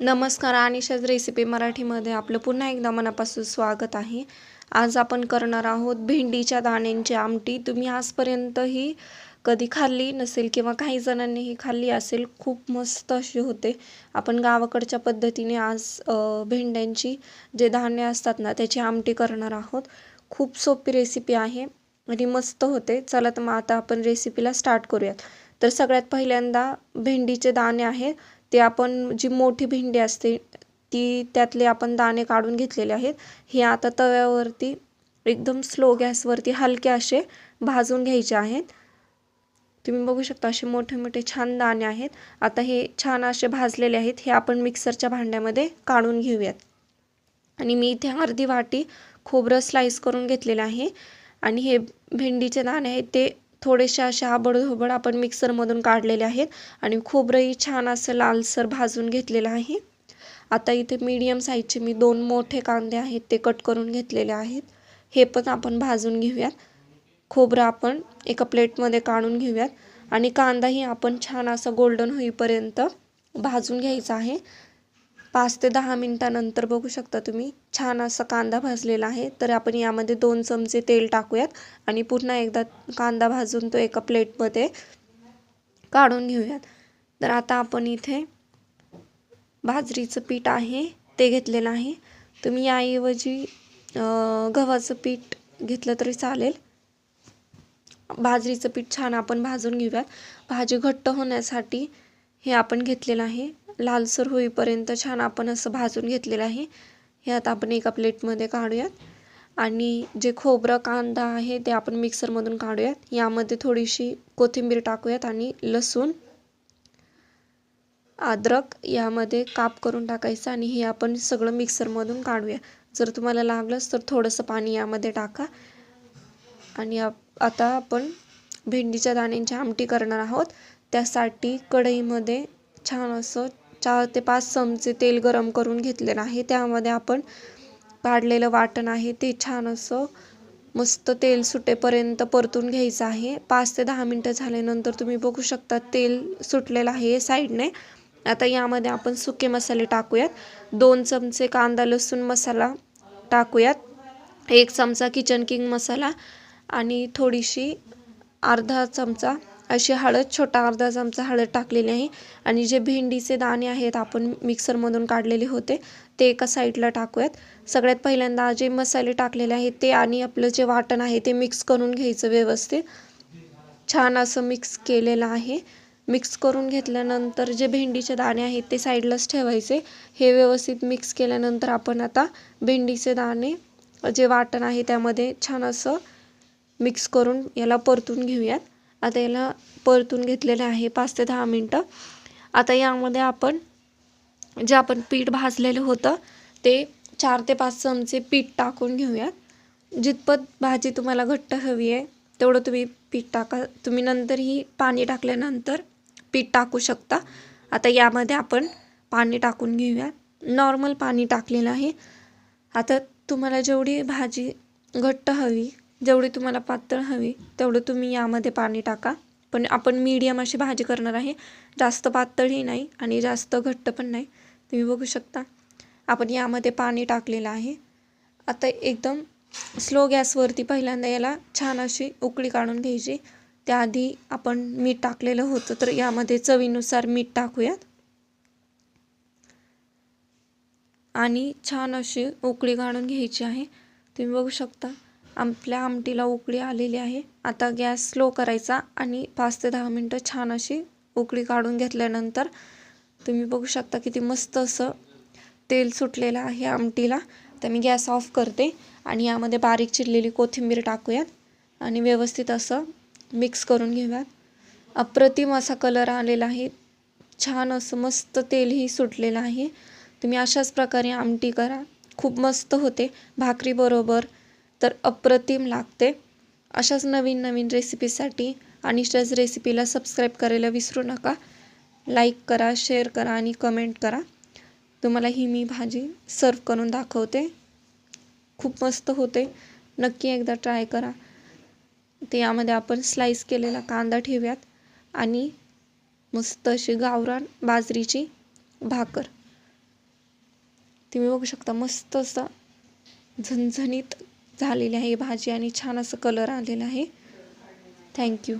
नमस्कार अनिशाच रेसिपी मराठीमध्ये आपलं पुन्हा एकदा मनापासून स्वागत आहे. आज आपण करणार आहोत भेंडीच्या दाण्यांची आमटी. तुम्ही आजपर्यंतही कधी खाल्ली नसेल किंवा काही जणांनी ही खाल्ली असेल खूप मस्त अशी होते. आपण गावाकडच्या पद्धतीने आज भेंड्यांची जे धान्य असतात ना त्याची आमटी करणार आहोत. खूप सोपी रेसिपी आहे आणि मस्त होते. चला तर मग आता आपण रेसिपीला स्टार्ट करूयात. तर सगळ्यात पहिल्यांदा भेंडीचे दाणे आहेत. ते आपण जी मोठी भेंडी असते ती त्यातले आपण दाणे काढून घेतलेले आहेत. हे आता तव्यावरती एकदम स्लो गॅसवरती हलके असे भाजून घ्यायचे आहेत. तुम्ही बघू शकता असे मोठे मोठे छान दाणे आहेत. आता हे छान असे भाजलेले आहेत. हे आपण मिक्सरच्या भांड्यामध्ये काढून घेऊयात. आणि मी इथे अर्धी वाटी खोबरं स्लाईस करून घेतलेलं आहे. आणि हे भेंडीचे दाणे आहेत ते थोडेसे असे आबडधोबड आपण मिक्सरमधून काढलेले आहेत आणि खोबरंही छान असं लालसर भाजून घेतलेलं आहे. आता इथे मीडियम साईजचे मी दोन मोठे कांदे आहेत ते कट करून घेतलेले आहेत. हे पण आपण भाजून घेऊयात. खोबरं आपण एका प्लेटमध्ये काढून घेऊयात. आणि कांदाही आपण छान असं गोल्डन होईपर्यंत भाजून घ्यायचा आहे. पाच ते दहा मिनटानंतर बघू शकता तुम्ही. छान असा कांदा भाजलेला आहे. तर आपण यामध्ये दोन चमचे तेल टाकूयात आणि पुन्हा एकदा कांदा भाजून तो एका प्लेटमध्ये काढून घेऊयात. तर आता आपण इथे बाजरीचं पीठ आहे ते घेतलेलं आहे. तुम्ही याऐवजी गव्हाचं पीठ घेतलं तरी चालेल. बाजरीचं पीठ छान आपण भाजून घेऊयात. भाजी घट्ट होण्यासाठी हे आपण घेतलेलं आहे. लालसर होईपर्यंत छान आपण असं भाजून घेतलेलं आहे. हे आता आपण एका प्लेटमध्ये काढूयात. आणि जे खोबरं कांदा आहे ते आपण मिक्सरमधून काढूयात. यामध्ये थोडीशी कोथिंबीर टाकूयात आणि लसूण अद्रक यामध्ये काप करून टाकायचं आणि हे आपण सगळं मिक्सरमधून काढूया जर तुम्हाला लागलंच तर थोडंसं पाणी यामध्ये टाका. आणि आता आपण भेंडीच्या दाण्यांची आमटी करणार आहोत. त्यासाठी कढईमध्ये छान असं चार ते पाच चमचे तेल गरम करून घेतलेलं आहे त्यामध्ये आपण काढलेलं वाटण आहे ते छान असं मस्त तेल सुटेपर्यंत परतून घ्यायचं आहे. पाच ते दहा मिनटं झाल्यानंतर तुम्ही बघू शकता तेल सुटलेलं आहे साईडने. आता यामध्ये आपण सुके मसाले टाकूयात. दोन चमचे कांदा लसूण मसाला टाकूयात. एक चमचा किचन किंग मसाला आणि थोडीशी अर्धा चमचा अशी हळद छोटा अर्धा चमचा हळद टाकलेली आहे. आणि जे भेंडीचे दाणे आहेत आपण मिक्सरमधून काढलेले होते ते एका साईडला टाकूयात. सगळ्यात पहिल्यांदा जे मसाले टाकलेले आहेत ते आणि आपलं जे वाटण आहे ते मिक्स करून घ्यायचं व्यवस्थित. छान असं मिक्स केलेलं आहे. मिक्स करून घेतल्यानंतर जे भेंडीचे दाणे आहेत ते साईडलाच ठेवायचे. हे व्यवस्थित मिक्स केल्यानंतर आपण आता भेंडीचे दाणे जे वाटण आहे त्यामध्ये छान असं मिक्स करून याला परतून घेऊयात. आता याला परतून घेतलेलं आहे पाच ते दहा मिनटं. आता यामध्ये आपण जे आपण पीठ भाजलेलं होतं ते चार ते पाच चमचे पीठ टाकून घेऊयात. जितपत भाजी तुम्हाला घट्ट हवी आहे तेवढं तुम्ही पीठ टाका. तुम्ही नंतरही पाणी टाकल्यानंतर पीठ टाकू शकता. आता यामध्ये आपण पाणी टाकून घेऊयात. नॉर्मल पाणी टाकलेलं आहे. आता तुम्हाला जेवढी भाजी घट्ट हवी जेवढी तुम्हाला पातळ हवी तेवढं तुम्ही यामध्ये पाणी टाका. पण आपण मीडियम अशी भाजी करणार आहे. जास्त पातळही नाही आणि जास्त घट्ट पण नाही. तुम्ही बघू शकता. आपण यामध्ये पाणी टाकलेलं आहे. आता एकदम स्लो गॅसवरती पहिल्यांदा याला छान अशी उकळी काढून घ्यायची. त्याआधी आपण मीठ टाकलेलं होतं तर यामध्ये चवीनुसार मीठ टाकूयात. आणि छान अशी उकळी काढून घ्यायची आहे. तुम्ही बघू शकता. आपल्या आमटीला उकळी आलेली आहे. आता गॅस स्लो करायचा आणि पाच ते दहा मिनटं छान अशी उकळी काढून घेतल्यानंतर तुम्ही बघू शकता किती मस्त असं तेल सुटलेलं आहे आमटीला. तर मी गॅस ऑफ करते आणि यामध्ये बारीक चिरलेली कोथिंबीर टाकूयात आणि व्यवस्थित असं मिक्स करून घेऊयात. अप्रतिम असा कलर आलेला आहे. छान असं मस्त तेलही सुटलेलं आहे. तुम्ही अशाच प्रकारे आमटी करा. खूप मस्त होते. भाकरीबरोबर तर अप्रतिम लागते. अशाच नवीन नवीन रेसिपीसाठी अनिष्टाच रेसिपीला सबस्क्राईब करायला विसरू नका. लाईक करा शेअर करा आणि कमेंट करा. तुम्हाला ही मी भाजी सर्व करून दाखवते. खूप मस्त होते. नक्की एकदा ट्राय करा. ते यामध्ये आपण स्लाईस केलेला कांदा ठेवूयात आणि मस्त अशी गावरान बाजरीची भाकर. तुम्ही बघू शकता मस्त असं झणझणीत झालेली आहे. भाजी आणि छान असं कलर आलेला आहे. थँक्यू